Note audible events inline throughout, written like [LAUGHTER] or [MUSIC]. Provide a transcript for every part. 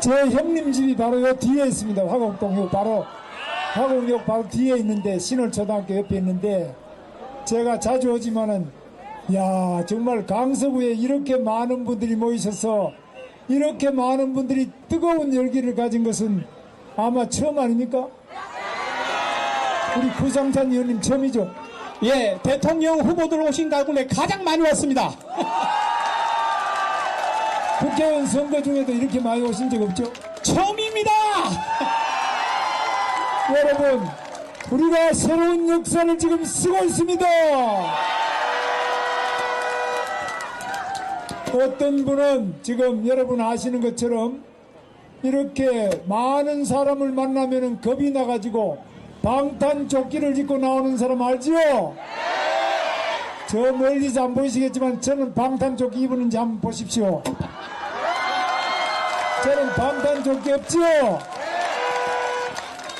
제 형님 집이 바로 요 뒤에 있습니다. 화곡동 요 바로 화곡역 바로 뒤에 있는데 신월초등학교 옆에 있는데 제가 자주 오지만은 야 정말 강서구에 이렇게 많은 분들이 모이셔서 이렇게 많은 분들이 뜨거운 열기를 가진 것은 아마 처음 아닙니까? 우리 구상찬 의원님 처음이죠. 예, 대통령 후보들 오신 가군에 가장 많이 왔습니다. 국회의원 선거 중에도 이렇게 많이 오신 적 없죠? 처음입니다. [LAUGHS] 여러분, 우리가 새로운 역사를 지금 쓰고 있습니다. 어떤 분은 지금 여러분 아시는 것처럼 이렇게 많은 사람을 만나면 겁이 나가지고 방탄조끼를 입고 나오는 사람 알지요? 저 멀리서 안 보이시겠지만 저는 방탄조끼 입었는지 한번 보십시오. 저는 방탄조끼 없지요?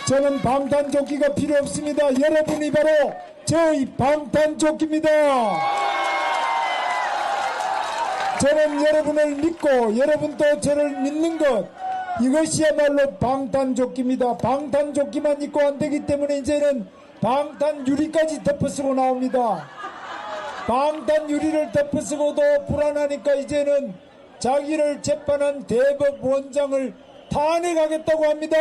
저는 방탄조끼가 필요 없습니다. 여러분이 바로 저희 방탄조끼입니다. 저는 여러분을 믿고 여러분도 저를 믿는 것 이것이야말로 방탄조끼입니다. 방탄조끼만 입고 안 되기 때문에 이제는 방탄유리까지 덮어쓰고 나옵니다. 방탄 유리를 덮어쓰고도 불안하니까 이제는 자기를 재판한 대법 원장을 탄핵하겠다고 합니다.